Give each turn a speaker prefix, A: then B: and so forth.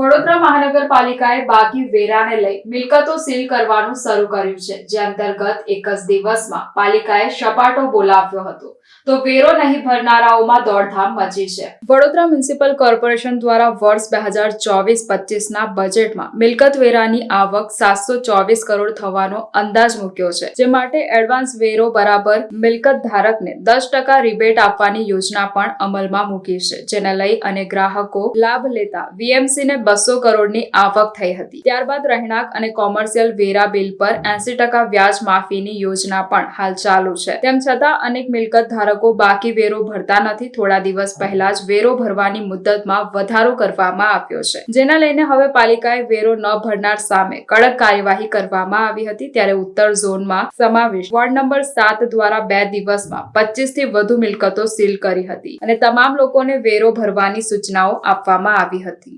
A: for મહાનગરપાલિકાએ બાકી વેરાને લઈ મિલકતો સીલ કરવાનું શરૂ કર્યું છે, જે અંતર્ગત એક જ દિવસમાં પાલિકાએ સપાટો બોલાવ્યો હતો. તો વેરો નહીં ભરનારાઓમાં દોડધામ મચી છે. વડોદરા મ્યુનિસિપલ કોર્પોરેશન દ્વારા વર્ષ બે હજાર ચોવીસ પચીસના બજેટમાં મિલકત વેરાની આવક સાતસો ચોવીસ કરોડ થવાનો અંદાજ મૂક્યો છે, જે માટે એડવાન્સ વેરો બરાબર મિલકત ધારકને દસ ટકા રિબેટ આપવાની યોજના પણ અમલમાં મૂકી છે, જેને લઈ અને ગ્રાહકો લાભ લેતા વીએમસી ને બસો કરોડની આવક થઈ હતી. ત્યારબાદ રહેણાંક અને કોમર્શિયલ વેરા બિલ પર એસી ટકા વ્યાજ માફીની યોજના પણ હાલ ચાલુ છે. તેમ છતાં, અનેક મિલકત ધારકો બાકી વેરો ભરતા નથી. થોડા દિવસ પહેલા જ વેરો ભરવાની મુદ્દતમાં વધારો કરવામાં આવ્યો છે. જેના લઈને હવે પાલિકાએ વેરો ન ભરનાર સામે કડક કાર્યવાહી કરવામાં આવી હતી. ત્યારે ઉત્તર ઝોનમાં સમાવેશ વોર્ડ નંબર સાત દ્વારા બે દિવસમાં પચીસથી વધુ મિલકતો સીલ કરી હતી અને તમામ લોકોને વેરો ભરવાની સૂચનાઓ આપવામાં આવી હતી.